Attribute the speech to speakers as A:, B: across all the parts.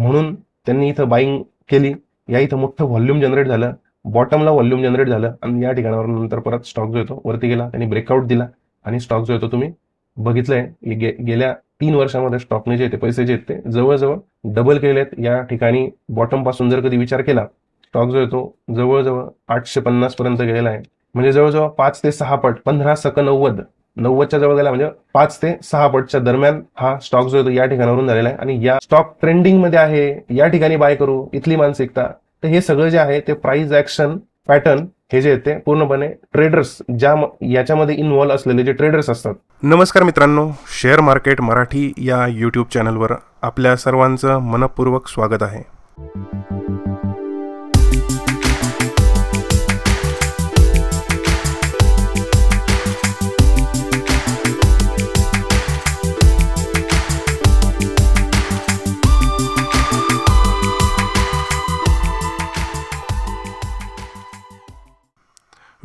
A: म्हणून त्यांनी इथं बाईंग केली. या इथं मोठं व्हॉल्यूम जनरेट झालं. बॉटमला व्हॉल्यूम जनरेट झालं. आणि या ठिकाणावर नंतर परत स्टॉक जो येतो वरती गेला त्यांनी ब्रेकआउट दिला. आणि स्टॉक जो येतो तुम्ही बघितलंय गे- गेल्या तीन वर्षामध्ये स्टॉकने जे येते पैसे जे येते जवळजवळ डबल केले आहेत या ठिकाणी बॉटमपासून जर कधी विचार केला स्टॉक जो येतो जवळजवळ आठशे पन्नास पर्यंत गेलेला आहे. म्हणजे जवळजवळ पाच ते सहा पट पंधरा सक नव्वद नव्वदच्या जवळ गेला म्हणजे पाच ते सहा पटच्या दरम्यान हा स्टॉक जो येतो या ठिकाणावरून झालेला आहे. आणि या स्टॉक ट्रेंडिंगमध्ये आहे या ठिकाणी बाय करू इथली मानसिकता तर हे सगळं जे आहे ते प्राइस ऍक्शन पॅटर्न हे जे आहे ते पूर्णपणे ट्रेडर्स ज्या याच्यामध्ये इन्व्हॉल्व असलेले जे ट्रेडर्स असतात.
B: नमस्कार मित्रांनो शेअर मार्केट मराठी या यूट्यूब चॅनलवर आपल्या सर्वांचं मनपूर्वक स्वागत आहे.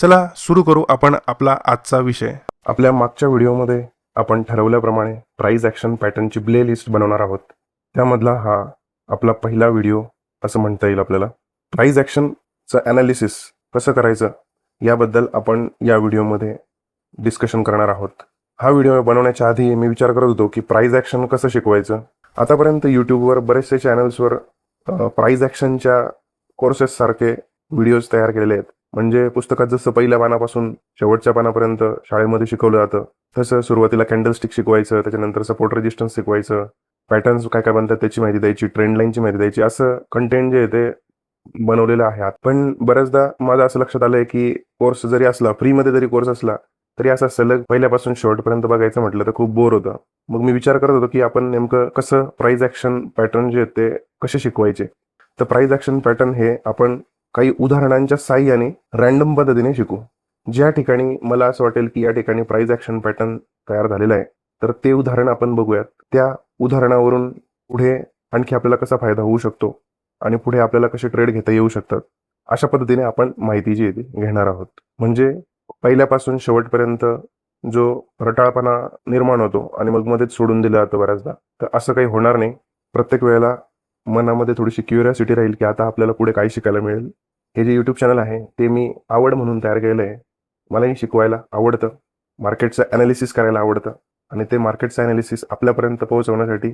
B: चला सुरू करू आपण आपला आजचा विषय.
A: आपल्या मागच्या व्हिडिओमध्ये आपण ठरवल्याप्रमाणे प्राईज ॲक्शन पॅटर्नची प्ले लिस्ट बनवणार आहोत. त्यामधला हा आपला पहिला व्हिडिओ असं म्हणता येईल आपल्याला. प्राईज ॲक्शनचं ॲनालिसिस कसं करायचं याबद्दल आपण या व्हिडिओमध्ये डिस्कशन करणार आहोत. हा व्हिडिओ बनवण्याच्या आधी मी विचार करत होतो की प्राईज ॲक्शन कसं शिकवायचं. आतापर्यंत यूट्यूबवर बरेचसे चॅनल्सवर प्राईज ॲक्शनच्या कोर्सेस सारखे व्हिडिओज तयार केलेले आहेत. म्हणजे पुस्तकात जसं पहिल्या पानापासून शेवटच्या पानापर्यंत शाळेमध्ये शिकवलं जातं तसं सुरुवातीला कॅन्डलस्टिक शिकवायचं त्याच्यानंतर सपोर्ट रेजिस्टन्स शिकवायचं पॅटर्न्स काय काय बनतात त्याची माहिती द्यायची ट्रेंड लाईनची माहिती द्यायची असं कंटेंट जे आहे ते बनवलेलं आहे पण बऱ्याचदा माझं असं लक्षात आलंय की कोर्स जरी असला फ्रीमध्ये जरी कोर्स असला तरी असा सलग पहिल्यापासून शेवटपर्यंत बघायचं म्हटलं तर खूप बोर होतं. मग मी विचार करत होतो की आपण नेमकं कसं प्राईज ॲक्शन पॅटर्न जे आहेत ते कसे शिकवायचे? तर प्राईज ॲक्शन पॅटर्न हे आपण काही उदाहरणांच्या साह्याने रँडम पद्धतीने शिकू. ज्या ठिकाणी मला असं वाटेल की या ठिकाणी प्राईज ॲक्शन पॅटर्न तयार झालेला आहे तर ते उदाहरण आपण बघूयात. त्या उदाहरणावरून पुढे आणखी आपल्याला कसा फायदा होऊ शकतो आणि पुढे आपल्याला कसे ट्रेड घेता येऊ शकतात अशा पद्धतीने आपण माहिती जी ती घेणार आहोत. म्हणजे पहिल्यापासून शेवटपर्यंत जो रटाळपणा निर्माण होतो आणि मग मध्येच सोडून दिलं जातं बऱ्याचदा तर असं काही होणार नाही. प्रत्येक वेळेला मनामध्ये थोडीशी क्युरियासिटी राहील की आता आपल्याला पुढे काय शिकायला मिळेल? हे जे यूट्यूब चॅनल आहे ते मी आवड म्हणून तयार केलेलं आहे. मलाही शिकवायला आवडतं. मार्केटचं ॲनालिसिस करायला आवडतं. आणि ते मार्केटचं ॲनालिसिस आपल्यापर्यंत पोहोचवण्यासाठी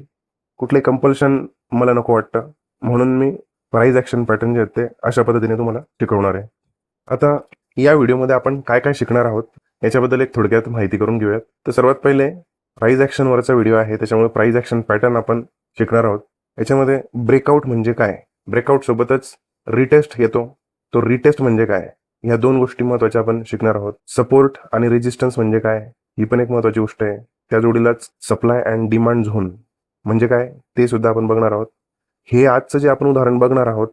A: कुठले कंपल्शन मला नको वाटतं. म्हणून मी प्राईज ॲक्शन पॅटर्न जे आहेत ते अशा पद्धतीने तुम्हाला शिकवणार आहे. आता या व्हिडिओमध्ये आपण काय काय शिकणार आहोत याच्याबद्दल एक थोडक्यात माहिती करून घेऊयात. तर सर्वात पहिले प्राईज ॲक्शनवरचा व्हिडिओ आहे. त्याच्यामुळे प्राईज ॲक्शन पॅटर्न आपण शिकणार आहोत. याच्यामध्ये ब्रेकआउट म्हणजे काय? ब्रेकआउट सोबतच रिटेस्ट येतो. तो रिटेस्ट म्हणजे काय? ह्या दोन गोष्टी महत्त्वाच्या आपण शिकणार आहोत. सपोर्ट आणि रेजिस्टन्स म्हणजे काय? ही पण एक महत्वाची गोष्ट आहे. त्या जोडीलाच सप्लाय अँड डिमांड झोन म्हणजे काय? ते सुद्धा आपण बघणार आहोत. हे आजचं जे आपण उदाहरण बघणार आहोत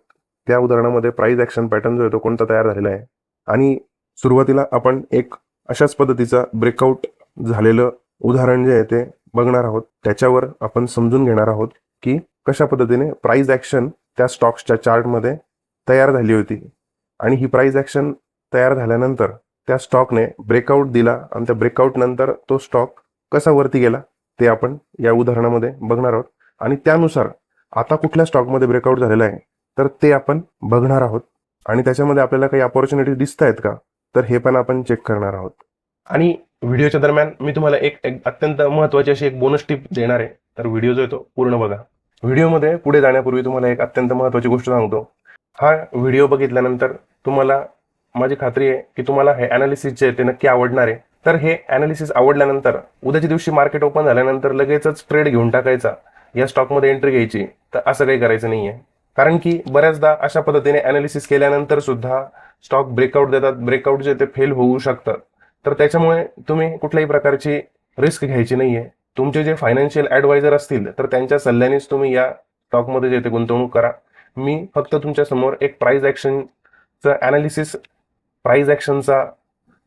A: त्या उदाहरणामध्ये प्राईज ॲक्शन पॅटर्न जो आहे तो कोणता तयार झालेला आहे? आणि सुरुवातीला आपण एक अशाच पद्धतीचा ब्रेकआउट झालेलं उदाहरण जे आहे ते बघणार आहोत. त्याच्यावर आपण समजून घेणार आहोत की कशा पद्धतीने प्राईज ॲक्शन त्या स्टॉक्सच्या चार्टमध्ये तयार झाली होती. आणि ही प्राईज ॲक्शन तयार झाल्यानंतर त्या स्टॉकने ब्रेकआउट दिला आणि त्या ब्रेकआउट नंतर तो स्टॉक कसा वरती गेला ते आपण या उदाहरणामध्ये बघणार आहोत. आणि त्यानुसार आता कुठल्या स्टॉकमध्ये ब्रेकआउट झालेला आहे तर ते आपण बघणार आहोत. आणि त्याच्यामध्ये आपल्याला काही अपॉर्च्युनिटी दिसत आहेत का तर हे पण आपण चेक करणार आहोत. आणि व्हिडिओच्या दरम्यान मी तुम्हाला एक एक अत्यंत महत्वाची अशी एक बोनस टिप देणार आहे. तर व्हिडिओ जो आहे तो पूर्ण बघा. व्हिडिओमध्ये पुढे जाण्यापूर्वी तुम्हाला एक अत्यंत महत्त्वाची गोष्ट सांगतो. हा व्हिडिओ बघितल्यानंतर तुम्हाला माझी खात्री आहे की तुम्हाला हे अनालिसिस जे आहे ते नक्की आवडणार आहे. तर हे अनालिसिस आवडल्यानंतर उद्याच्या दिवशी मार्केट ओपन झाल्यानंतर लगेचच ट्रेड घेऊन टाकायचा. या स्टॉकमध्ये एंट्री घ्यायची. तर असं काही करायचं नाहीये. कारण की बऱ्याचदा अशा पद्धतीने अनालिसिस केल्यानंतर सुद्धा स्टॉक ब्रेकआउट देतात. ब्रेकआउट जे ते फेल होऊ शकतात तर त्याच्यामुळे तुम्ही कुठल्याही प्रकारची रिस्क घ्यायची नाहीये. तुमचे जे फायनान्शियल ऍडवायझर असतील तर त्यांच्या सल्ल्यानेच तुम्ही या स्टॉकमध्ये जे ते गुंतवणूक करा. मी फक्त तुमच्यासमोर एक प्राईज ऍक्शनचं अनालिसिस प्राईज ऍक्शनचा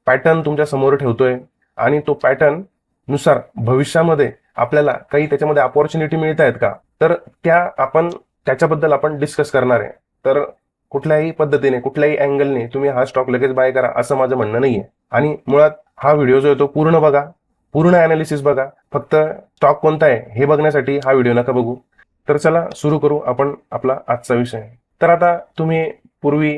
A: पॅटर्न तुमच्यासमोर ठेवतोय. आणि तो पॅटर्ननुसार भविष्यामध्ये आपल्याला काही त्याच्यामध्ये अपॉर्च्युनिटी मिळत आहेत का? तर त्या आपण त्याच्याबद्दल आपण डिस्कस करणार आहे. तर कुठल्याही पद्धतीने कुठल्याही अँगलने तुम्ही हा स्टॉक लगेच बाय करा असं माझं म्हणणं नाहीये. आणि मुळात हा व्हिडिओ जो आहे तो पूर्ण बघा. पूर्ण अनालिसिस बघा. फक्त स्टॉक कोणता आहे हे बघण्यासाठी हा व्हिडिओ नका बघू. तर चला सुरू करू आपण आपला आजचा विषय. तर आता तुम्ही पूर्वी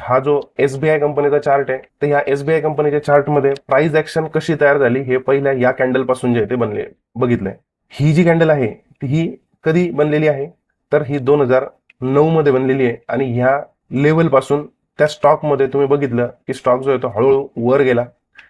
A: हा जो एस बी आय कंपनीचा चार्ट आहे तर ह्या एसबीआय कंपनीच्या चार्टमध्ये प्राइस ऍक्शन कशी तयार झाली हे पहिल्या या कॅन्डलपासून जे आहे ते बनले बघितलंय. ही जी कॅन्डल आहे ती ही कधी बनलेली आहे? तर ही दोन हजार नऊ मध्ये बनलेली आहे आणि ह्या लेवलपासून त्या स्टॉकमध्ये तुम्ही बघितलं की स्टॉक जो आहे तो हळूहळू वर गेला.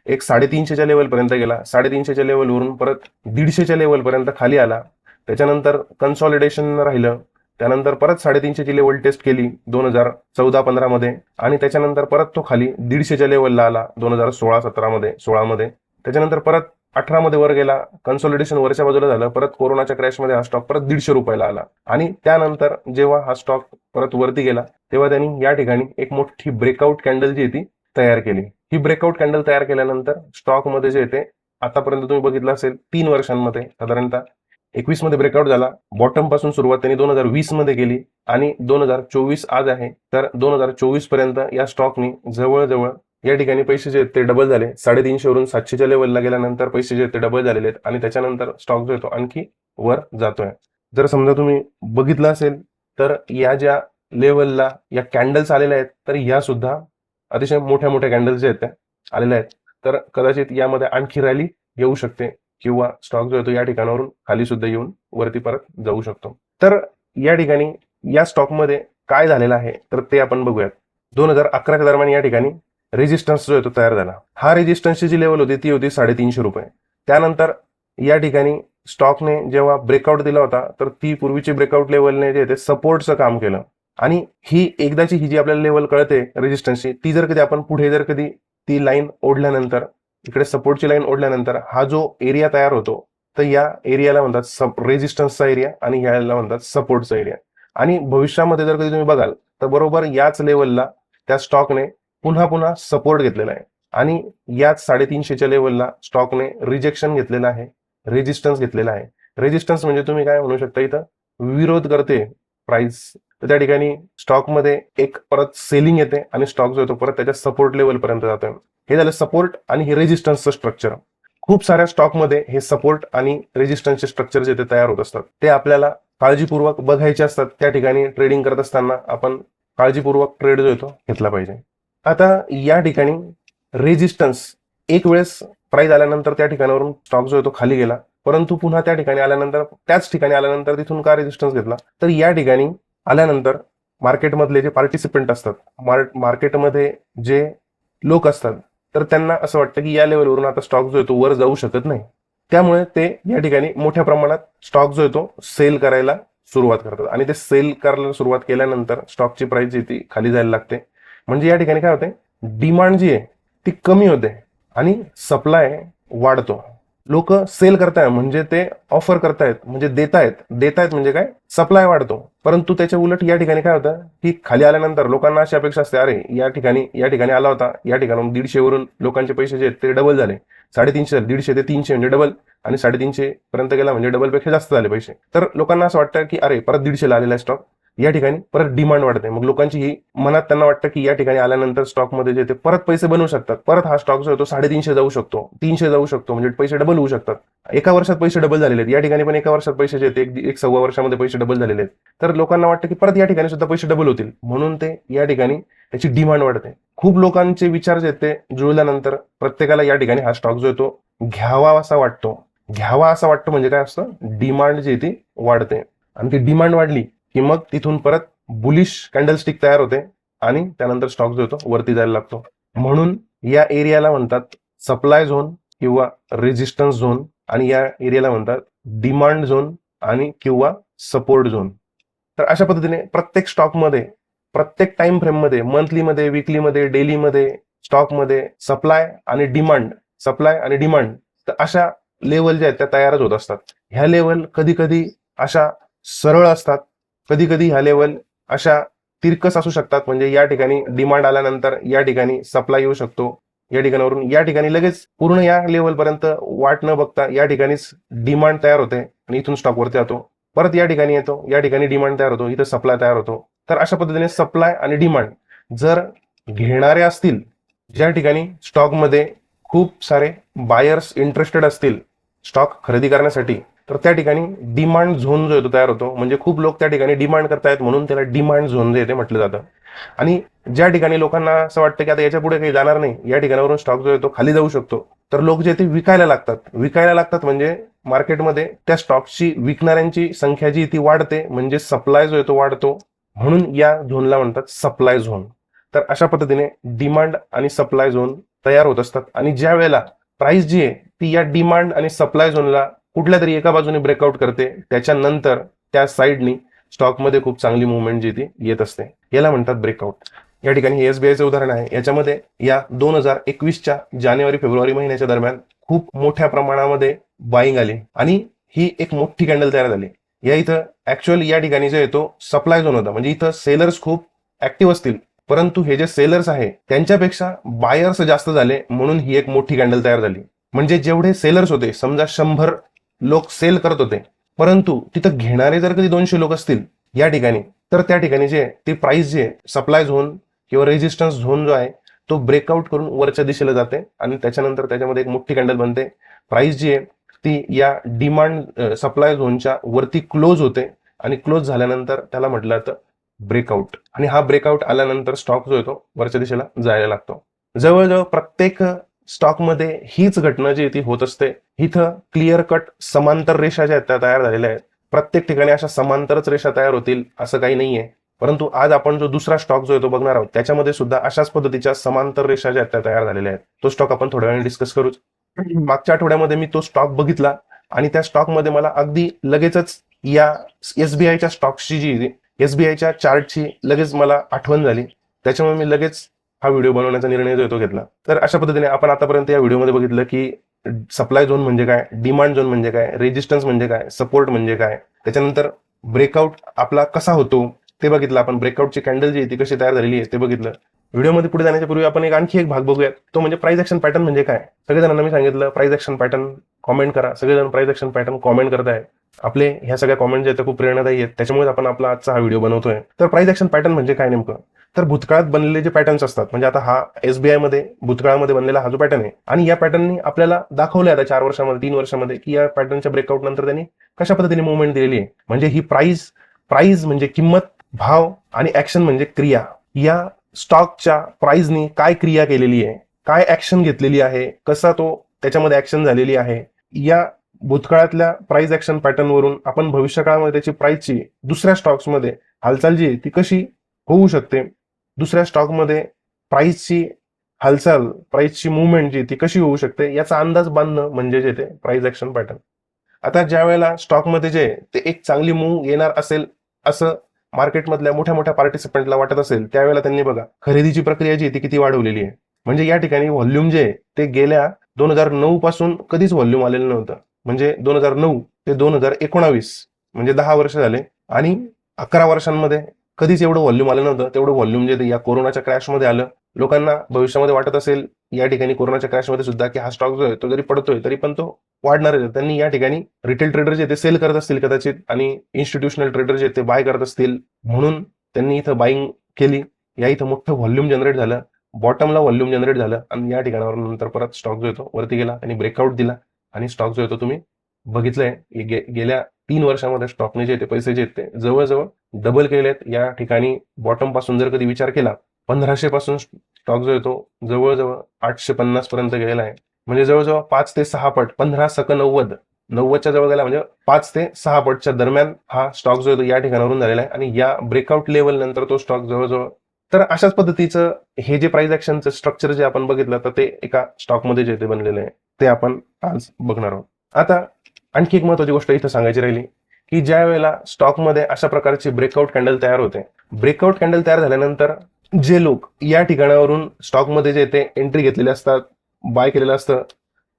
A: एक साडेतीनशेच्या लेवल पर्यंत गेला. साडेतीनशेच्या लेवलवरून परत दीडशेच्या लेवल पर्यंत खाली आला. त्याच्यानंतर कन्सॉलिडेशन राहिलं. त्यानंतर परत साडेतीनशेची लेवल टेस्ट केली दोन हजार चौदा पंधरा मध्ये आणि त्याच्यानंतर परत तो खाली दीडशेच्या लेवलला आला दोन हजार सोळा सतरामध्ये सोळामध्ये. त्याच्यानंतर परत अठरा मध्ये वर गेला. कन्सॉलिडेशन वरच्या बाजूला झालं. परत कोरोनाच्या क्रॅशमध्ये हा स्टॉक परत दीडशे रुपयाला आला. आणि त्यानंतर जेव्हा हा स्टॉक परत वरती गेला तेव्हा त्यांनी या ठिकाणी एक मोठी ब्रेकआउट कॅन्डल जी आहे ती तयार केली. ही ब्रेकआउट कॅन्डल तयार केल्यानंतर स्टॉकमध्ये जे येते आतापर्यंत तुम्ही बघितलं असेल तीन वर्षांमध्ये साधारणतः एकवीसमध्ये ब्रेकआउट झाला. बॉटमपासून सुरुवात त्यांनी दोन हजार वीसमध्ये केली आणि दोन हजार चोवीस आज आहे. तर दोन हजार चोवीसपर्यंत या स्टॉकनी जवळजवळ या ठिकाणी पैसे जे आहेत ते डबल झाले. साडेतीनशे वरून सातशेच्या लेवलला गेल्यानंतर पैसे जे आहेत ते डबल झालेले आहेत आणि त्याच्यानंतर स्टॉक जो येतो आणखी वर जातोय. जर समजा तुम्ही बघितलं असेल तर या ज्या लेवलला या कॅन्डल्स आलेल्या आहेत तर या सुद्धा अतिशय मोठ्या मोठ्या कॅन्डल्स जे आहेत त्या आलेल्या आहेत. तर कदाचित यामध्ये आणखी रॅली येऊ शकते किंवा स्टॉक जो आहे तो या ठिकाणावरून खाली सुद्धा येऊन वरती परत जाऊ शकतो. तर या ठिकाणी या स्टॉकमध्ये काय झालेलं आहे? तर ते आपण बघूयात. दोन हजार अकराच्या दरम्यान या ठिकाणी रेजिस्टन्स जो आहे तो तयार झाला. हा रेजिस्टन्सची जी लेवल होती ती होती साडेतीनशे रुपये. त्यानंतर या ठिकाणी स्टॉकने जेव्हा ब्रेकआउट दिला होता तर ती पूर्वीची ब्रेकआउट लेवलने जे ते सपोर्टचं काम केलं. आणि ही एकदाची ही जी आपल्याला लेवल कळते रेजिस्टन्सची ती जर कधी आपण पुढे जर कधी ती लाईन ओढल्यानंतर इकडे सपोर्टची लाईन ओढल्यानंतर हा जो एरिया तयार होतो तर या एरियाला म्हणतात सप रेजिस्टन्सचा एरिया आणि याला म्हणतात सपोर्टचा एरिया आणि भविष्यामध्ये जर कधी तुम्ही बघाल तर बरोबर याच लेवलला त्या स्टॉकने पुन्हा पुन्हा सपोर्ट घेतलेला आहे. आणि याच साडेतीनशेच्या लेवलला स्टॉकने रिजेक्शन घेतलेलं आहे रेजिस्टन्स घेतलेला आहे. रेजिस्टन्स म्हणजे तुम्ही काय म्हणू शकता इथं? विरोध करते प्राइस तर त्या ठिकाणी स्टॉकमध्ये एक परत सेलिंग येते आणि स्टॉक जो येतो परत त्याच्या सपोर्ट लेवल पर्यंत जातोय. हे झालं सपोर्ट आणि हे रेजिस्टन्सचं स्ट्रक्चर खूप साऱ्या स्टॉकमध्ये हे सपोर्ट आणि रेजिस्टन्सचे स्ट्रक्चर जे ते तयार होत असतात. ते आपल्याला काळजीपूर्वक बघायचे असतात. त्या ठिकाणी ट्रेडिंग करत असताना आपण काळजीपूर्वक ट्रेड जो येतो घेतला पाहिजे. आता या ठिकाणी रेजिस्टन्स एक वेळेस प्राईज आल्यानंतर त्या ठिकाणावरून स्टॉक जो येतो खाली गेला. परंतु पुन्हा त्या ठिकाणी आल्यानंतर त्याच ठिकाणी आल्यानंतर तिथून का रेजिस्टन्स घेतला? तर या ठिकाणी आल्यानंतर मार्केटमधले जे पार्टिसिपेंट असतात मार मार्केटमध्ये जे लोक असतात तर त्यांना असं वाटतं की या लेवलवरून आता स्टॉक जो येतो वर जाऊ शकत नाही. त्यामुळे ते या ठिकाणी मोठ्या प्रमाणात स्टॉक जो येतो सेल करायला सुरुवात करतात. आणि ते सेल करायला सुरुवात केल्यानंतर स्टॉकची प्राइस जी ती खाली जायला लागते. म्हणजे या ठिकाणी काय होते डिमांड जी आहे ती कमी होते आणि सप्लाय वाढतो. लोक सेल करताय म्हणजे ते ऑफर करतायत म्हणजे देतायत. देतायत म्हणजे काय? सप्लाय वाढतो. परंतु त्याच्या उलट या ठिकाणी काय होतं? की खाली आल्यानंतर लोकांना अशी अपेक्षा असते अरे या ठिकाणी या ठिकाणी आला होता. या ठिकाणी दीडशे वरून लोकांचे पैसे जे ते डबल झाले. साडेतीनशे दीडशे ते तीनशे म्हणजे डबल आणि साडेतीनशे पर्यंत गेला म्हणजे डबलपेक्षा जास्त झाले पैसे. तर लोकांना असं वाटतं की अरे परत दीडशेला आलेला स्टॉक या ठिकाणी परत डिमांड वाढते मग लोकांची ही मनात त्यांना वाटतं की या ठिकाणी आल्यानंतर स्टॉकमध्ये जे ते परत पैसे बनवू शकतात. परत हा स्टॉक जो आहे तो साडेतीनशे जाऊ शकतो. तीनशे जाऊ शकतो. म्हणजे पैसे डबल होऊ शकतात. एका वर्षात पैसे डबल झालेले आहेत. या ठिकाणी पण एका वर्षात पैसे जे आहेत एक एक सव्वा वर्षामध्ये पैसे डबल झालेले आहेत. तर लोकांना वाटतं की परत या ठिकाणी सुद्धा पैसे डबल होतील. म्हणून ते या ठिकाणी त्याची डिमांड वाढते. खूप लोकांचे विचार जे आहेत ते जुळल्यानंतर प्रत्येकाला या ठिकाणी हा स्टॉक जो आहे तो घ्यावा असा वाटतो. घ्यावा असा वाटतो म्हणजे काय असतं? डिमांड जी ती वाढते. आणि ती डिमांड वाढली की मग तिथून परत बुलिश कॅन्डलस्टिक तयार होते आणि त्यानंतर स्टॉक जो येतो वरती जायला लागतो. म्हणून या एरियाला म्हणतात सप्लाय झोन किंवा रेजिस्टन्स झोन आणि या एरियाला म्हणतात डिमांड झोन आणि किंवा सपोर्ट झोन तर अशा पद्धतीने प्रत्येक स्टॉकमध्ये प्रत्येक टाइम फ्रेममध्ये मंथलीमध्ये विकलीमध्ये डेलीमध्ये स्टॉकमध्ये सप्लाय आणि डिमांड सप्लाय आणि डिमांड तर अशा लेवल ज्या आहेत त्या तयारच होत असतात. ह्या लेवल कधी कधी अशा सरळ असतात कधी कधी ह्या लेवल अशा तिरकस असू शकतात. म्हणजे या ठिकाणी डिमांड आल्यानंतर या ठिकाणी सप्लाय येऊ शकतो. या ठिकाणावरून या ठिकाणी लगेच पूर्ण या लेवलपर्यंत वाट न बघता या ठिकाणीच डिमांड तयार होते आणि इथून स्टॉकवरती जातो. परत या ठिकाणी येतो या ठिकाणी डिमांड तयार होतो इथं सप्लाय तयार होतो. तर अशा पद्धतीने सप्लाय आणि डिमांड जर घेणारे असतील ज्या ठिकाणी स्टॉकमध्ये खूप सारे बायर्स इंटरेस्टेड असतील स्टॉक खरेदी करण्यासाठी तर त्या ठिकाणी डिमांड झोन जो येतो तयार होतो. म्हणजे खूप लोक त्या ठिकाणी डिमांड करतायत म्हणून त्याला डिमांड झोन जे येते म्हटलं जातं. आणि ज्या ठिकाणी लोकांना असं वाटतं की आता याच्यापुढे काही जाणार नाही या ठिकाणावरून स्टॉक जो येतो खाली जाऊ शकतो. तर लोक जे ते विकायला लागतात. विकायला लागतात म्हणजे मार्केटमध्ये त्या स्टॉकची विकणाऱ्यांची संख्या जी ती वाढते. म्हणजे सप्लाय जो आहे तो वाढतो. म्हणून या झोनला म्हणतात सप्लाय झोन तर अशा पद्धतीने डिमांड आणि सप्लाय झोन तयार होत असतात. आणि ज्या वेळेला प्राइस जी आहे ती या डिमांड आणि सप्लाय झोनला कुठल्या तरी एका बाजूने ब्रेकआउट करते त्याच्यानंतर त्या साईडनी स्टॉकमध्ये खूप चांगली मुवमेंट जी ती येत असते. याला म्हणतात ब्रेकआउट या ठिकाणी हे एसबीआयचं उदाहरण आहे. याच्यामध्ये या दोन हजार एकवीसच्या जानेवारी फेब्रुवारी महिन्याच्या दरम्यान खूप मोठ्या प्रमाणामध्ये बाईंग आली आणि ही एक मोठी कॅन्डल तयार झाली. या इथं ऍक्च्युअली या ठिकाणी जो येतो सप्लाय झोन होता. म्हणजे इथं सेलर्स खूप ऍक्टिव्ह असतील. परंतु हे जे सेलर्स आहे त्यांच्यापेक्षा बायर्स जास्त झाले म्हणून ही एक मोठी कॅन्डल तयार झाली. म्हणजे जेवढे सेलर्स होते समजा शंभर लोक सेल करत होते. परंतु तिथं घेणारे जर कधी दोनशे लोक असतील या ठिकाणी तर त्या ठिकाणी जे ती प्राइस जी आहे सप्लाय झोन किंवा रेजिस्टन्स झोन जो आहे तो ब्रेकआउट करून वरच्या दिशेला जाते आणि त्याच्यानंतर त्याच्यामध्ये एक मोठी कॅन्डल बनते. प्राइस जी आहे ती या डिमांड सप्लाय झोनच्या वरती क्लोज होते आणि क्लोज झाल्यानंतर त्याला म्हटलं जातं ब्रेकआउट आणि हा ब्रेकआउट आल्यानंतर स्टॉक जो येतो वरच्या दिशेला जायला लागतो. जवळजवळ प्रत्येक स्टॉकमध्ये हीच घटना जी ती होत असते इथं क्लिअर कट समांतर रेषा ज्या आहेत त्या तयार झालेल्या आहेत. प्रत्येक ठिकाणी अशा समांतरच रेषा तयार होतील असं काही नाहीये परंतु आज आपण जो दुसरा स्टॉक जो आहे तो बघणार आहोत त्याच्यामध्ये सुद्धा अशाच पद्धतीच्या समांतर रेषा ज्या आहेत त्या तयार झालेल्या आहेत. तो स्टॉक आपण थोड्या वेळाने डिस्कस करूच. मागच्या आठवड्यामध्ये मी तो स्टॉक बघितला आणि त्या स्टॉकमध्ये मला अगदी लगेचच या एसबीआयच्या स्टॉक्सची जी एसबीआयच्या चार्टची लगेच मला आठवण झाली. त्याच्यामुळे मी लगेच हा व्हिडिओ बनवण्याचा निर्णय जो येतो घेतला. तर अशा पद्धतीने आपण आतापर्यंत या व्हिडिओमध्ये बघितलं की सप्लाय झोन म्हणजे काय डिमांड झोन म्हणजे काय रेजिस्टन्स म्हणजे काय सपोर्ट म्हणजे काय. त्याच्यानंतर ब्रेकआउट आपला कसा होतो ते बघितलं. आपण ब्रेकआउटची कॅन्डल जी आहे ती कशी तयार झालेली आहे ते बघितलं. व्हिडिओमध्ये पुढे जाण्याच्या पूर्वी आपण एक आणखी एक भाग बघूयात. तो म्हणजे प्राइस ऍक्शन पॅटर्न म्हणजे काय? सगळेजणांना मी सांगितलं प्राइस ऍक्शन पॅटर्न कॉमेंट करा. सगळेजण प्राइस ऍक्शन पॅटर्न कॉमेंट करताय आपले ह्या सगळ्या कॉमेंट जे आहेत खूप प्रेरणादायी आहेत. त्याच्यामुळे आपण आपला आजचा हा व्हिडिओ बनवतोय. तर प्राईज ऍक्शन पॅटर्न म्हणजे काय नेमकं? तर भूतकाळात बनलेले जे पॅटर्न्स असतात म्हणजे आता हा एसबीआयमध्ये भूतकाळामध्ये बनलेला हा जो पॅटर्न आहे आणि या पॅटर्ननी आपल्याला दाखवलंय आता चार वर्षामध्ये तीन वर्षामध्ये की या पॅटर्नच्या ब्रेकआउट नंतर त्यांनी कशा पद्धतीने मुवमेंट दिलेली आहे? म्हणजे ही प्राईज प्राईज म्हणजे किंमत भाव आणि ऍक्शन म्हणजे क्रिया. या स्टॉकच्या प्राईजनी काय क्रिया केलेली आहे? काय ऍक्शन घेतलेली आहे? कसा तो त्याच्यामध्ये ऍक्शन झालेली आहे? या भूतकाळातल्या प्राइस ऍक्शन पॅटर्नवरून आपण भविष्यकाळामध्ये त्याची प्राइसची दुसऱ्या स्टॉक्समध्ये हालचाल जी आहे ती कशी होऊ शकते? दुसऱ्या स्टॉकमध्ये प्राइसची हालचाल प्राइसची मुवमेंट जी ती कशी होऊ शकते? याचा अंदाज बांधणं म्हणजे जे ते प्राइस ऍक्शन पॅटर्न आता ज्या वेळेला स्टॉकमध्ये जे ते एक चांगली मूव येणार असेल असं मार्केटमधल्या मोठ्या मोठ्या पार्टिसिपंटला वाटत असेल त्यावेळेला त्यांनी बघा खरेदीची प्रक्रिया जी ती किती वाढवलेली आहे. म्हणजे या ठिकाणी व्हॉल्यूम जे ते गेल्या दोन हजार नऊ पासून कधीच व्हॉल्यूम आलेलं नव्हतं. म्हणजे दोन हजार नऊ ते दोन हजार एकोणावीस म्हणजे दहा वर्ष झाले. आणि अकरा वर्षांमध्ये कधीच एवढं व्हॉल्यूम आलं नव्हतं. तेवढं व्हॉल्यूम जे या कोरोनाच्या क्रॅशमध्ये आलं लोकांना भविष्यामध्ये वाटत असेल या ठिकाणी कोरोनाच्या क्रॅशमध्ये सुद्धा की हा स्टॉक जो आहे तो जरी पडतोय तरी पण तो वाढणार आहे. त्यांनी या ठिकाणी रिटेल ट्रेडर जे ते सेल करत असतील कदाचित आणि इन्स्टिट्यूशनल ट्रेडर जे ते बाय करत असतील. म्हणून त्यांनी इथं बाईंग केली. या इथं मोठं व्हॉल्यूम जनरेट झालं. बॉटमला व्हॉल्यूम जनरेट झालं. आणि या ठिकाणावर नंतर परत स्टॉक जो येतो वरती गेला आणि ब्रेकआउट दिला. आणि स्टॉक जो येतो तुम्ही बघितलंय गे- गेल्या तीन वर्षामध्ये स्टॉकने जे येते पैसे जे येते जवळजवळ डबल केलेत या ठिकाणी बॉटमपासून जर कधी विचार केला पंधराशे पासून स्टॉक जो येतो जवळजवळ आठशे पन्नास पर्यंत गेलेला आहे. म्हणजे जवळजवळ पाच ते सहा पट पंधरा सक नव्वद नव्वदच्या जवळ गेला म्हणजे पाच ते सहा पटच्या दरम्यान हा स्टॉक जो येतो या ठिकाणावरून झालेला आहे. आणि या ब्रेकआउट लेवल नंतर तो स्टॉक जवळजवळ तर अशाच पद्धतीचं हे जे प्राइस ऍक्शनचं स्ट्रक्चर जे आपण बघितलं तर ते एका स्टॉकमध्ये जे ते बनलेलं आहे. ते आपण आज बघणार आहोत. आता आणखी एक महत्वाची गोष्ट इथं सांगायची राहिली की ज्या वेळेला स्टॉकमध्ये अशा प्रकारची ब्रेकआउट कॅन्डल तयार होते ब्रेकआउट कॅन्डल तयार झाल्यानंतर जे लोक या ठिकाणावरून स्टॉकमध्ये जे ते एंट्री घेतलेले असतात बाय केलेलं असतं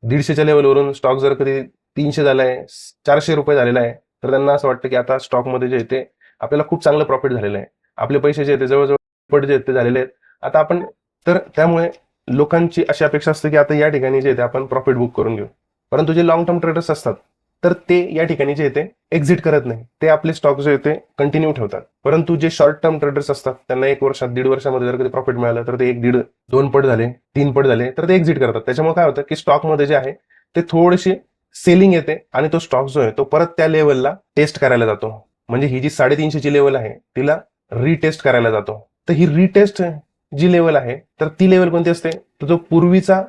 A: दीडशेच्या लेवलवरून स्टॉक जर कधी तीनशे झालाय चारशे रुपये झालेला आहे तर त्यांना असं वाटतं की आता स्टॉकमध्ये जे येते ते आपल्याला खूप चांगलं प्रॉफिट झालेलं आहे. आपले पैसे जे येते जवळजवळ पट जे आहेत ते झालेले आहेत. आता आपण तर त्यामुळे लोकांची अशी अपेक्षा असते की आता या ठिकाणी जे येते आपण प्रॉफिट बुक करून घेऊ. परंतु जे लॉंग टर्म ट्रेडर्स असतात तर ते या ठिकाणी जे येते एक्झिट करत नाही. ते आपले स्टॉक जे येते कंटिन्यू ठेवतात. परंतु जे शॉर्ट टर्म ट्रेडर्स असतात त्यांना एक वर्षात दीड वर्षामध्ये जर कधी प्रॉफिट मिळालं तर ते एक दीड दोन पट झाले तीन पट झाले तर ते एक्झिट करतात. त्याच्यामुळे काय होतं की स्टॉकमध्ये जे आहे ते थोडीशी सेलिंग येते आणि तो स्टॉक जो आहे तो परत त्या लेवलला टेस्ट करायला जातो. म्हणजे ही जी साडेतीनशेची लेवल आहे तिला रिटेस्ट करायला जातो. तर ही रिटेस्ट जी लेवल आहे तर ती लेवल कोणती असते? तर जो पूर्वीचा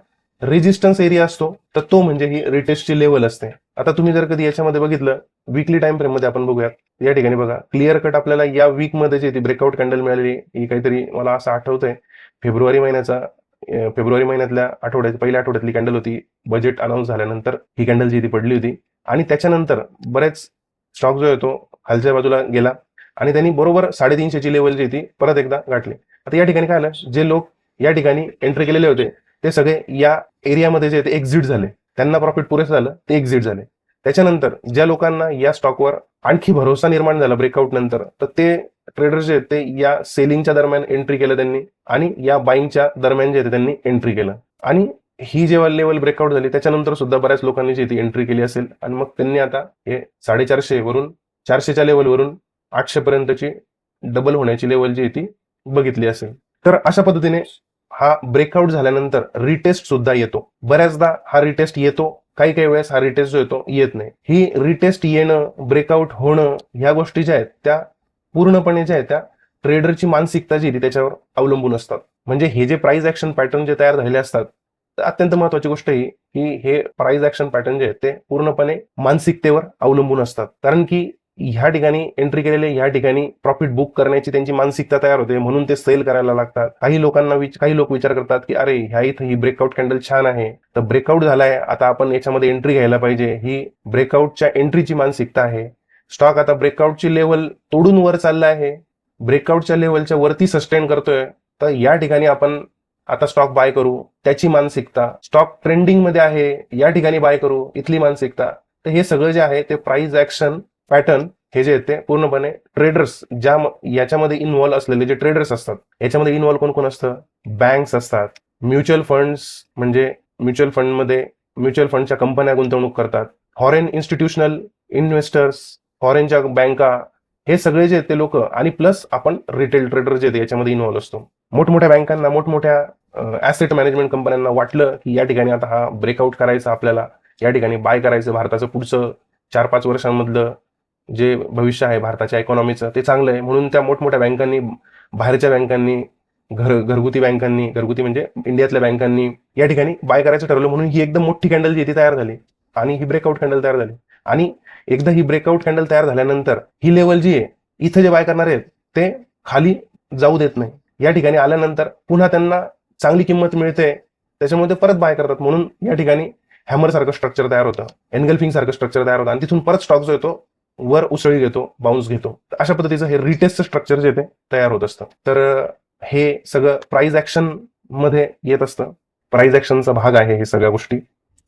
A: रेजिस्टन्स एरिया असतो तर तो म्हणजे ही रिटेस्टची लेवल असते. आता तुम्ही जर कधी याच्यामध्ये बघितलं विकली टाइम फ्रेममध्ये आपण बघूयात. या ठिकाणी बघा क्लिअर कट आपल्याला या वीकमध्ये जी ती ब्रेकआउट कॅन्डल मिळालेली ही काहीतरी मला असं आठवतंय. फेब्रुवारी महिन्याचा फेब्रुवारी महिन्यातल्या आठवड्यात पहिल्या आठवड्यातली कॅन्डल होती. बजेट अनाऊन्स झाल्यानंतर ही कॅन्डल जी ती पडली होती. आणि त्याच्यानंतर बरेच स्टॉक जो आहे तो खालच्या बाजूला गेला. आणि त्यांनी बरोबर साडेतीनशेची लेवल जी ती परत एकदा गाठली. आता या ठिकाणी काय आलं? जे लोक या ठिकाणी एंट्री केलेले होते ते सगळे या एरियामध्ये जे ते एक्झिट झाले. त्यांना प्रॉफिट पुरेसं झालं ते एक्झिट झाले. त्याच्यानंतर ज्या लोकांना या स्टॉकवर आणखी भरोसा निर्माण झाला ब्रेकआउट नंतर तर ते ट्रेडर जे आहेत ते या सेलिंगच्या दरम्यान एंट्री केलं त्यांनी आणि या बाईंगच्या दरम्यान जे आहे ते त्यांनी एंट्री केलं. आणि ही जेव्हा लेवल ब्रेकआउट झाली त्याच्यानंतर सुद्धा बऱ्याच लोकांनी जी ती एंट्री केली असेल. आणि मग त्यांनी आता हे साडेचारशे वरून चारशेच्या लेवलवरून आठशे पर्यंतची डबल होण्याची लेवल जी आहे ती बघितली असेल. तर अशा पद्धतीने हा ब्रेकआउट झाल्यानंतर रिटेस्ट सुद्धा येतो. बऱ्याचदा हा रिटेस्ट येतो. काही काही वेळेस हा रिटेस्ट जो येतो येत नाही. ही रिटेस्ट येणं ब्रेकआउट होणं ह्या गोष्टी ज्या आहेत त्या पूर्णपणे ज्या आहेत त्या ट्रेडरची मानसिकता जी ती त्याच्यावर अवलंबून असतात. म्हणजे हे जे प्राइस ऍक्शन पॅटर्न जे तयार झालेले असतात तर अत्यंत महत्वाची गोष्ट ही की हे प्राइस ऍक्शन पॅटर्न जे आहेत ते पूर्णपणे मानसिकतेवर अवलंबून असतात. कारण की ह्या ठिकाणी एंट्री केलेले ह्या ठिकाणी प्रॉफिट बुक करण्याची त्यांची मानसिकता तयार होते. म्हणून ते सेल करायला लागतात. काही लोकांना काही लोक विचार करतात की अरे ह्या इथं ही ब्रेकआउट कॅन्डल छान आहे. तर ब्रेकआउट झालाय. आता आपण याच्यामध्ये एंट्री घ्यायला पाहिजे. ही ब्रेकआउटच्या एंट्रीची मानसिकता आहे. स्टॉक आता ब्रेकआउटची लेवल तोडून वर चालला आहे. ब्रेकआउटच्या लेवलच्या वरती सस्टेन करतोय. तर या ठिकाणी आपण आता स्टॉक बाय करू. त्याची मानसिकता. स्टॉक ट्रेंडिंगमध्ये आहे. या ठिकाणी बाय करू. इथली मानसिकता. तर हे सगळं जे आहे ते प्राइस ऍक्शन पॅटर्न हे जे आहेत ते पूर्णपणे ट्रेडर्स ज्या याच्यामध्ये इन्व्हॉल्व्ह असलेले जे ट्रेडर्स असतात याच्यामध्ये इन्व्हॉल्व्ह कोण कोण असतं? बँक्स असतात. म्युच्युअल फंड्स म्हणजे म्युच्युअल फंडमध्ये म्युच्युअल फंडच्या कंपन्या गुंतवणूक करतात. फॉरेन इन्स्टिट्यूशनल इन्व्हेस्टर्स फॉरेनच्या बँका हे सगळे जे आहेत ते लोक आणि प्लस आपण रिटेल ट्रेडर जे आहेत याच्यामध्ये इन्व्हॉल्व्ह असतो. मोठमोठ्या बँकांना मोठमोठ्या ऍसेट मॅनेजमेंट कंपन्यांना वाटलं की या ठिकाणी आता हा ब्रेकआउट करायचा आपल्याला. या ठिकाणी बाय करायचं भारताचं पुढचं चार पाच वर्षांमधलं जे भविष्य आहे भारताच्या इकॉनॉमीचं ते चांगलं आहे. म्हणून त्या मोठमोठ्या बँकांनी बाहेरच्या बँकांनी घर घरगुती बँकांनी घरगुती म्हणजे इंडियातल्या बँकांनी या ठिकाणी बाय करायचं ठरवलं. म्हणून ही एकदम मोठी कॅन्डल जी ती तयार झाली आणि ही ब्रेकआउट कॅन्डल तयार झाली. आणि एकदा ही ब्रेकआउट कॅन्डल तयार झाल्यानंतर ही लेवल जी आहे इथं जे बाय करणार आहेत ते खाली जाऊ देत नाही. या ठिकाणी आल्यानंतर पुन्हा त्यांना चांगली किंमत मिळते. त्याच्यामुळे ते परत बाय करतात. म्हणून या ठिकाणी हॅमर सारखं स्ट्रक्चर तयार होतं. एनगल्फिंग सारखं स्ट्रक्चर तयार होतं. आणि तिथून परत स्टॉक जो येतो. वर उसळी घेतो बाउन्स घेतो. अशा पद्धतीचं हे रिटेस्ट स्ट्रक्चर जे ते तयार होत असतं. तर हे सगळं प्राइस ऍक्शनमध्ये येत असतं. प्राइस ऍक्शनचा भाग आहे हे सगळ्या गोष्टी.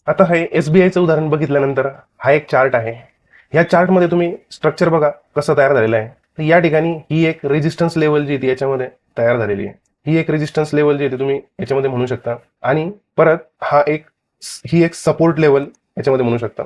A: आता हे एसबीआयचं उदाहरण बघितल्यानंतर हा एक चार्ट आहे. ह्या चार्टमध्ये तुम्ही स्ट्रक्चर बघा कसं तयार झालेलं आहे. तर या ठिकाणी ही एक रेजिस्टन्स लेवल जी ती याच्यामध्ये तयार झालेली आहे. ही एक रेजिस्टन्स लेवल जी आहे ती तुम्ही याच्यामध्ये म्हणू शकता. आणि परत हा एक ही एक सपोर्ट लेवल याच्यामध्ये म्हणू शकता.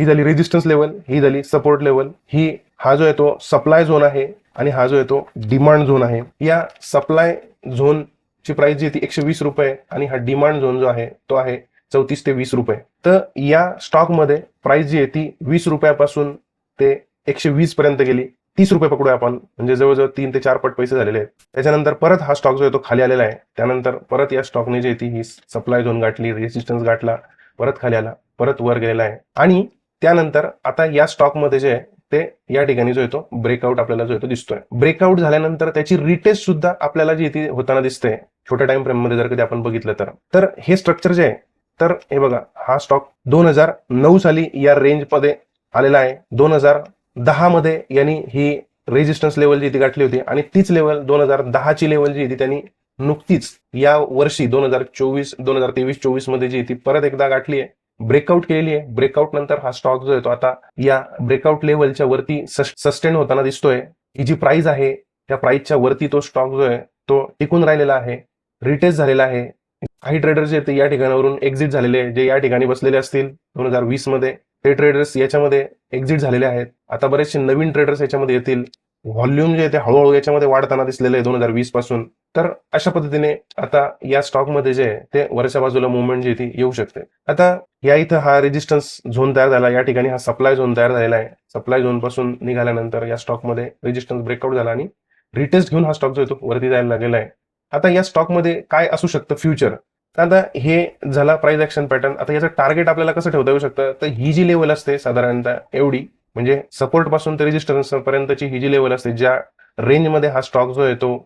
A: ही झाली रेजिस्टन्स लेवल ही झाली सपोर्ट लेवल ही हा जो आहे तो सप्लाय झोन आहे आणि हा जो आहे तो डिमांड झोन आहे. या सप्लाय झोनची प्राइस जी आहे ती एकशे वीस रुपये आणि हा डिमांड झोन जो आहे तो आहे चौतीस ते वीस रुपये. तर या स्टॉकमध्ये प्राइस जी आहे ती वीस रुपयापासून ते एकशे वीस पर्यंत गेली. तीस रुपये पकडूया आपण. म्हणजे जवळजवळ तीन ते चार पट पैसे झालेले आहेत. त्याच्यानंतर परत हा स्टॉक जो आहे तो खाली आलेला आहे. त्यानंतर परत या स्टॉकने जी ती ही सप्लाय झोन गाठली रेजिस्टन्स गाठला परत खाली आला परत वर गेलेला आहे. आणि त्यानंतर आता या स्टॉकमध्ये जे आहे ते या ठिकाणी जो येतो ब्रेकआउट आपल्याला जो येतो दिसतोय. ब्रेकआउट झाल्यानंतर त्याची रिटेस्ट सुद्धा आपल्याला जी इथे होताना दिसते छोट्या टाइम फ्रेममध्ये जर कधी आपण बघितलं तर. तर हे स्ट्रक्चर जे आहे तर हे बघा हा स्टॉक दोन हजार नऊ साली या रेंजमध्ये आलेला आहे. दोन हजार दहा मध्ये यांनी ही रेजिस्टन्स लेवल जी इथे गाठली होती आणि तीच लेवल दोन हजार दहाची लेवल जी इथे त्यांनी नुकतीच या वर्षी दोन हजार चोवीस दोन हजार तेवीस चोवीसमध्ये जी ती परत एकदा गाठली आहे ब्रेकआउट केलेली आहे. ब्रेकआउट नंतर हा स्टॉक जो आहे तो आता या ब्रेकआउट लेवलच्या वरती सस्टेन होताना दिसतोय. ही जी प्राइस आहे त्या प्राइसच्या वरती तो स्टॉक जो आहे तो टिकून राहिलेला आहे. रिटेस्ट झालेला आहे. काही ट्रेडर्स जे ते या ठिकाणावरून एक्झिट झालेले जे या ठिकाणी बसलेले असतील दोन हजार वीसमध्ये ते ट्रेडर्स याच्यामध्ये एक्झिट झालेले आहेत. आता बरेचसे नवीन ट्रेडर्स याच्यामध्ये येतील. व्हॉल्यूम जे आहे ते हळूहळू याच्यामध्ये वाढताना दिसलेले आहे दोन हजार वीसपासून. तर अशा पद्धतीने आता या स्टॉकमध्ये जे आहे ते वरच्या बाजूला मुवमेंट जी ती येऊ शकते. आता या इथं हा रेजिस्टन्स झोन तयार झाला. या ठिकाणी हा सप्लाय झोन तयार झालेला आहे. सप्लाय झोनपासून निघाल्यानंतर या स्टॉकमध्ये रेजिस्टन्स ब्रेकआउट झाला आणि रिटेस्ट घेऊन हा स्टॉक जो येतो वरती जायला लागलेला आहे. आता या स्टॉकमध्ये काय असू शकतं फ्युचर आता हे झाला प्राइस ऍक्शन पॅटर्न आता याचं टार्गेट आपल्याला कसं ठेवता येऊ शकतं? तर ही जी लेवल असते साधारणतः एवढी म्हणजे सपोर्टपासून ते रेजिस्टन्स पर्यंतची ही जी लेवल असते ज्या रेंजमध्ये हा स्टॉक जो येतो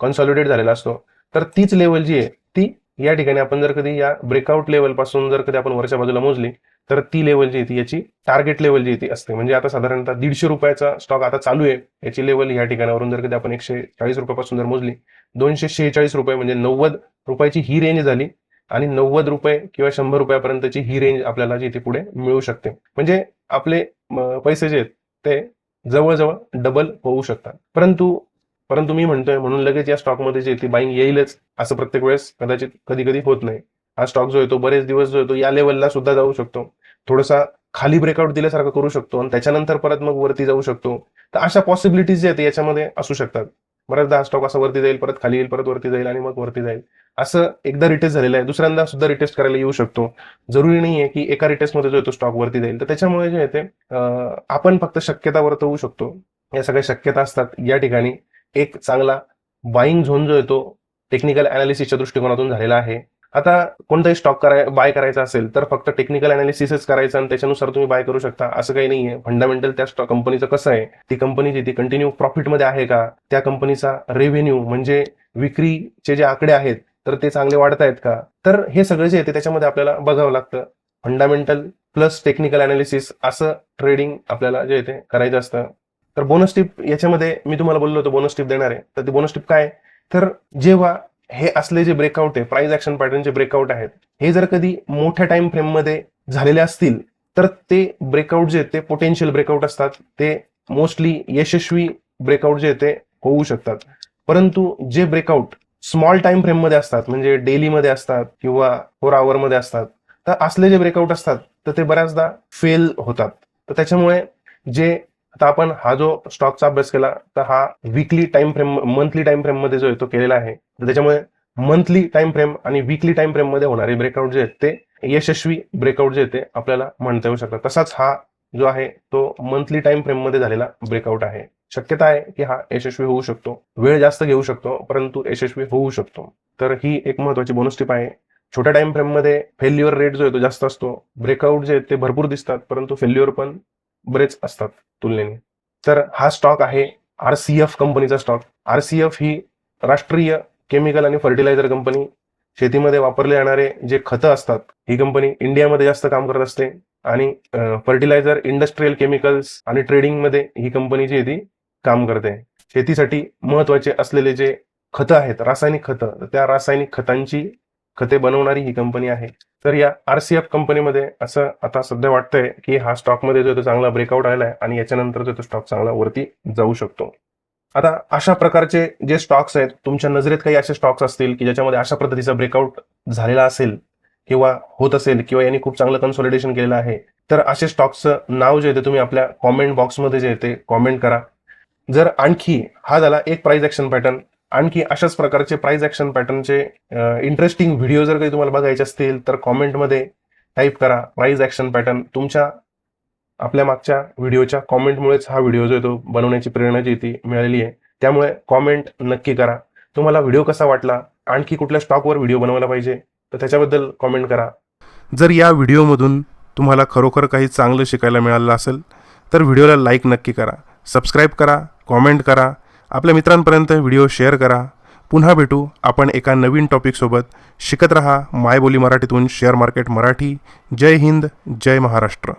A: कन्सॉलिडेट झालेला असतो. तर तीच लेवल जी आहे ती या ठिकाणी आपण जर कधी या ब्रेकआउट लेवलपासून जर कधी आपण वरच्या बाजूला मोजली तर ती लेवल जी आहे ती याची टार्गेट लेवल जी आहे ती असते. म्हणजे आता साधारणतः दीडशे रुपयाचा स्टॉक आता चालू आहे. याची लेवल या ठिकाणावरून जर कधी आपण एकशे चाळीस रुपयापासून जर मोजली दोनशे शेहेचाळीस रुपये म्हणजे नव्वद रुपयाची ही रेंज झाली आणि नव्वद रुपये किंवा शंभर रुपयापर्यंतची ही रेंज आपल्याला जी ती पुढे मिळू शकते. म्हणजे आपले पैसे जे आहेत ते जवळजवळ डबल होऊ शकतात. परंतु परंतु मी म्हणतोय म्हणून लगेच या स्टॉकमध्ये जे ती बाईंग येईलच असं प्रत्येक वेळेस कदाचित कधी कधी होत नाही. हा स्टॉक जो येतो बरेच दिवस जो येतो या लेवलला सुद्धा जाऊ शकतो. थोडासा खाली ब्रेकआउट दिल्यासारखं करू शकतो आणि त्याच्यानंतर परत मग वरती जाऊ शकतो. तर अशा पॉसिबिलिटीज जे आहेत याच्यामध्ये असू शकतात. बऱ्याचदा हा स्टॉक असा वरती जाईल परत खाली येईल परत वरती जाईल आणि मग वरती जाईल. असं एकदा रिटेस्ट झालेलं आहे. दुसऱ्यांदा सुद्धा रिटेस्ट करायला येऊ शकतो. जरुरी नाही आहे की एका रिटेस्टमध्ये जो येतो स्टॉक वरती जाईल. तर त्याच्यामुळे जे आहे ते आपण फक्त शक्यता वर्तवू शकतो. या सगळ्या शक्यता असतात या ठिकाणी. एक चांगला बाईंग झोन जो येतो टेक्निकल अनालिसिसच्या दृष्टिकोनातून झालेला आहे. आता कोणताही स्टॉक कराय बाय करायचा असेल तर फक्त टेक्निकल अनालिसिसच करायचं आणि त्याच्यानुसार तुम्ही बाय करू शकता. असं काही नाहीये. फंडामेंटल त्या स्टॉक कंपनीचं कसं आहे? ती कंपनी जी ती कंटिन्यू प्रॉफिटमध्ये आहे का? त्या कंपनीचा रेव्हेन्यू म्हणजे विक्रीचे जे आकडे आहेत तर ते चांगले वाढत आहेत का? तर हे सगळं जे आहे ते त्याच्यामध्ये आपल्याला बघावं लागतं. फंडामेंटल प्लस टेक्निकल अनालिसिस असं ट्रेडिंग आपल्याला जे आहे ते करायचं असतं. तर बोनस टिप याच्यामध्ये मी तुम्हाला बोललो होतो बोनस टिप देणार. आहे तर ती बोनस टिप काय? तर जेव्हा हे असले जे ब्रेकआउट आहे प्राइस ऍक्शन पॅटर्नचे ब्रेकआउट आहेत हे जर कधी मोठ्या टाइम फ्रेममध्ये झालेले असतील तर ते ब्रेकआउट जे ते पोटेन्शियल ब्रेकआउट असतात. ते मोस्टली यशस्वी ब्रेकआउट जे ते होऊ शकतात. परंतु जे ब्रेकआउट स्मॉल टाइम फ्रेममध्ये असतात म्हणजे डेलीमध्ये असतात किंवा फोर आवरमध्ये असतात तर असले जे ब्रेकआउट असतात तर ते बऱ्याचदा फेल होतात. तर त्याच्यामुळे जे आता आपण हा जो स्टॉकचा अभ्यास केला तर हा weekly time frame monthly time फ्रेममध्ये जो येतो केलेला आहे. तर त्याच्यामुळे मंथली टाइम फ्रेम आणि वीकली टाइम फ्रेममध्ये होणारे ब्रेकआउट जे आहेत ते यशस्वी ब्रेकआउट जे ते आपल्याला म्हणता येऊ शकतात. तसाच हा जो आहे तो मंथली टाइम फ्रेममध्ये झालेला ब्रेकआउट आहे. शक्यता आहे की हा यशस्वी होऊ शकतो. वेळ जास्त घेऊ शकतो परंतु यशस्वी होऊ शकतो. तर ही एक महत्वाची बोनस टिप आहे. छोट्या टाइम फ्रेममध्ये फेल्युअर रेट जो आहे तो जास्त असतो. ब्रेकआउट जे आहेत ते भरपूर दिसतात परंतु फेल्युअर पण बरेच असतात तुलनेने. तर हा स्टॉक आहे आरसीएफ कंपनीचा स्टॉक आरसीएफ ही राष्ट्रीय केमिकल आणि फर्टिलायझर कंपनी शेतीमध्ये वापरले जाणारे जे खतं असतात ही कंपनी इंडियामध्ये जास्त काम करत असते आणि फर्टिलायझर इंडस्ट्रीयल केमिकल्स आणि ट्रेडिंगमध्ये ही कंपनी जी ती काम करते. शेतीसाठी महत्त्वाचे असलेले जे खतं आहेत रासायनिक खतं त्या रासायनिक खतांची खते बनवणारी ही कंपनी आहे. तर या आरसीएफ कंपनीमध्ये असं आता सध्या वाटतंय की हा स्टॉकमध्ये जो तो चांगला ब्रेकआउट आलेला आहे आणि याच्यानंतर जो तो स्टॉक चांगला वरती जाऊ शकतो. आता अशा प्रकारचे जे स्टॉक्स आहेत तुमच्या नजरेत काही असे स्टॉक्स असतील की ज्याच्यामध्ये अशा पद्धतीचा ब्रेकआउट झालेला असेल किंवा होत असेल किंवा यांनी खूप चांगलं कन्सॉलिडेशन केलेलं आहे तर असे स्टॉक्सचं नाव जे आहे ते तुम्ही आपल्या कॉमेंट बॉक्समध्ये जे आहे ते कॉमेंट करा. जर आणखी हा झाला एक प्राइस ऍक्शन पॅटर्न आणखी अशाच प्रकारचे प्राईज ॲक्शन पॅटर्नचे इंटरेस्टिंग व्हिडिओ जर काही तुम्हाला बघायचे असतील तर कॉमेंटमध्ये टाईप करा प्राईज ॲक्शन पॅटर्न तुमच्या आपल्या मागच्या व्हिडिओच्या कॉमेंटमुळेच हा व्हिडिओ जो येतो तो बनवण्याची प्रेरणा जी ती मिळालेली आहे. त्यामुळे कॉमेंट नक्की करा. तुम्हाला व्हिडिओ कसा वाटला? आणखी कुठल्या स्टॉकवर व्हिडिओ बनवायला पाहिजे? तर त्याच्याबद्दल कॉमेंट करा.
B: जर या व्हिडिओमधून तुम्हाला खरोखर काही चांगलं शिकायला मिळालं असेल तर व्हिडिओला लाईक नक्की करा. सबस्क्राईब करा कॉमेंट करा. आपल्या मित्रांपर्यंत व्हिडिओ शेअर करा. पुन्हा भेटू आपण एका नवीन टॉपिकसोबत शिकत रहा मायबोली मराठीतून शेअर मार्केट मराठी. जय हिंद जय महाराष्ट्र.